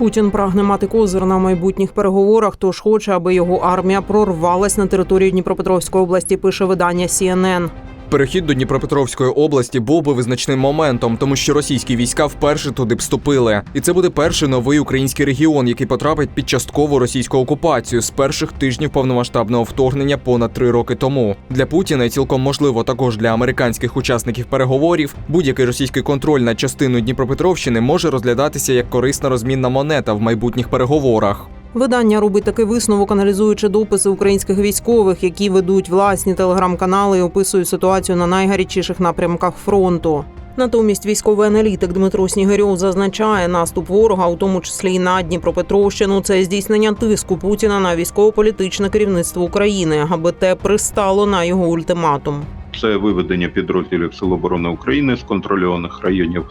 Путін прагне мати козир на майбутніх переговорах, тож хоче, аби його армія прорвалась на територію Дніпропетровської області. Пише видання CNN. Перехід до Дніпропетровської області був би визначним моментом, тому що російські війська вперше туди вступили. І це буде перший новий український регіон, який потрапить під часткову російську окупацію з перших тижнів повномасштабного вторгнення понад три роки тому. Для Путіна і цілком можливо також для американських учасників переговорів будь-який російський контроль над частиною Дніпропетровщини може розглядатися як корисна розмінна монета в майбутніх переговорах. Видання робить такий висновок, аналізуючи дописи українських військових, які ведуть власні телеграм-канали і описують ситуацію на найгарячіших напрямках фронту. Натомість військовий аналітик Дмитро Снігирьов зазначає, наступ ворога, у тому числі й на Дніпропетровщину, це здійснення тиску Путіна на військово-політичне керівництво України, аби те пристало на його ультиматум. Це виведення підрозділів Сил оборони України з контрольованих районів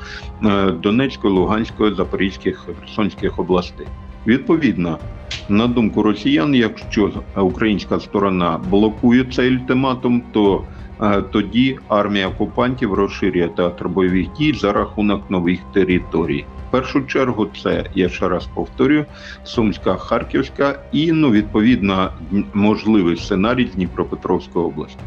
е, Донецької, Луганської, Запорізької, Херсонських областей. Відповідно, на думку росіян, якщо українська сторона блокує цей ультиматум, то е, тоді армія окупантів розширює театр бойових дій за рахунок нових територій. В першу чергу це я ще раз повторюю, Сумська, Харківська і ну відповідно можливий сценарій Дніпропетровської області.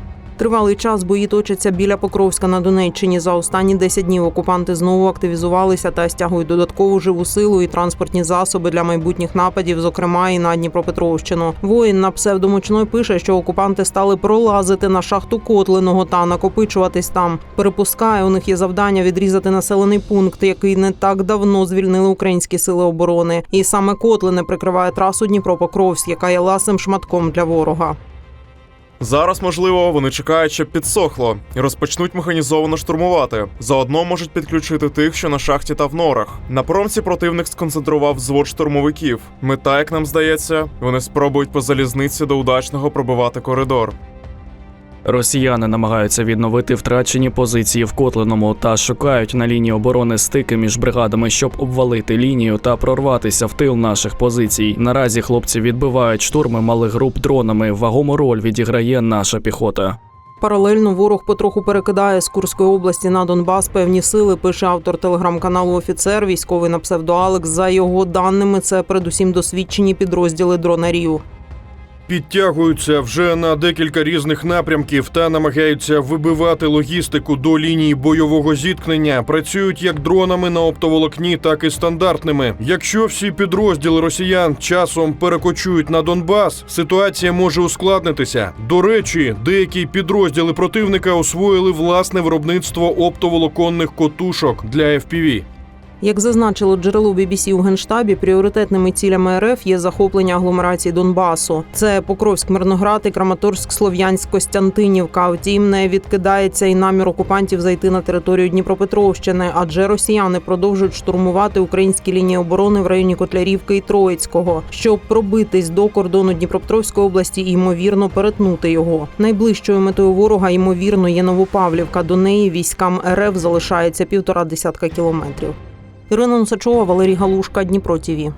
Тривалий час бої точаться біля Покровська на Донеччині. За останні 10 днів окупанти знову активізувалися та стягують додаткову живу силу і транспортні засоби для майбутніх нападів, зокрема і на Дніпропетровщину. Воїн на псевдомочной пише, що окупанти стали пролазити на шахту Котлиного та накопичуватись там. Перепускає, у них є завдання відрізати населений пункт, який не так давно звільнили українські сили оборони. І саме Котлине прикриває трасу Дніпро-Покровськ, яка є ласим шматком для ворога. Зараз, можливо, вони чекають, щоб підсохло, і розпочнуть механізовано штурмувати. Заодно можуть підключити тих, що на шахті та в норах. На промці противник сконцентрував взвод штурмовиків. Мета, як нам здається, вони спробують по залізниці до удачного пробивати коридор. Росіяни намагаються відновити втрачені позиції в Котлиному та шукають на лінії оборони стики між бригадами, щоб обвалити лінію та прорватися в тил наших позицій. Наразі хлопці відбивають штурми малих груп дронами. Вагому роль відіграє наша піхота. Паралельно ворог потроху перекидає з Курської області на Донбас певні сили. Пише автор телеграм-каналу Офіцер, військовий на псевдо Алекс. За його даними, це передусім досвідчені підрозділи дронарів. Підтягуються вже на декілька різних напрямків та намагаються вибивати логістику до лінії бойового зіткнення. Працюють як дронами на оптоволокні, так і стандартними. Якщо всі підрозділи росіян часом перекочують на Донбас, ситуація може ускладнитися. До речі, деякі підрозділи противника освоїли власне виробництво оптоволоконних котушок для FPV. Як зазначило джерело BBC у генштабі, пріоритетними цілями РФ є захоплення агломерації Донбасу. Це Покровськ, Мирноград і Краматорськ, Слов'янськ, Костянтинівка. Втім, не відкидається і намір окупантів зайти на територію Дніпропетровщини, адже росіяни продовжують штурмувати українські лінії оборони в районі Котлярівки і Троїцького, щоб пробитись до кордону Дніпропетровської області і ймовірно перетнути його. Найближчою метою ворога ймовірно є Новопавлівка. До неї військам РФ залишається півтора десятка кілометрів. Ірина Носачова, Валерій Галушка, Дніпро ТІВІ.